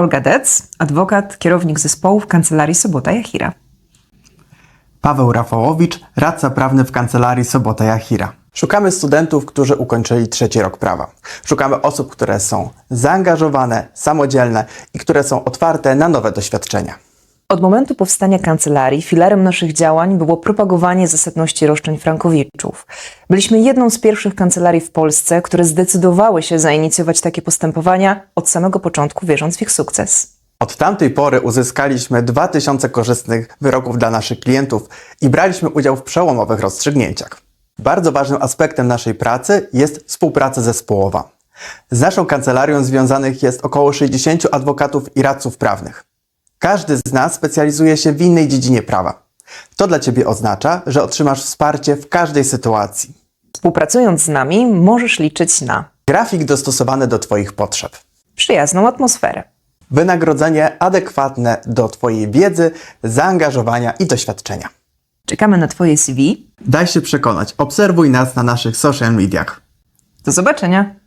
Olga Dec, adwokat, kierownik zespołu w kancelarii Sobota Jachira. Paweł Rafałowicz, radca prawny w kancelarii Sobota Jachira. Szukamy studentów, którzy ukończyli trzeci rok prawa. Szukamy osób, które są zaangażowane, samodzielne i które są otwarte na nowe doświadczenia. Od momentu powstania kancelarii filarem naszych działań było propagowanie zasadności roszczeń frankowiczów. Byliśmy jedną z pierwszych kancelarii w Polsce, które zdecydowały się zainicjować takie postępowania od samego początku, wierząc w ich sukces. Od tamtej pory uzyskaliśmy 2000 korzystnych wyroków dla naszych klientów i braliśmy udział w przełomowych rozstrzygnięciach. Bardzo ważnym aspektem naszej pracy jest współpraca zespołowa. Z naszą kancelarią związanych jest około 60 adwokatów i radców prawnych. Każdy z nas specjalizuje się w innej dziedzinie prawa. To dla Ciebie oznacza, że otrzymasz wsparcie w każdej sytuacji. Współpracując z nami, możesz liczyć na Grafik dostosowany do Twoich potrzeb. przyjazną atmosferę, Wynagrodzenie adekwatne do Twojej wiedzy, zaangażowania i doświadczenia. Czekamy na Twoje CV. Daj się przekonać, obserwuj nas na naszych social mediach. Do zobaczenia!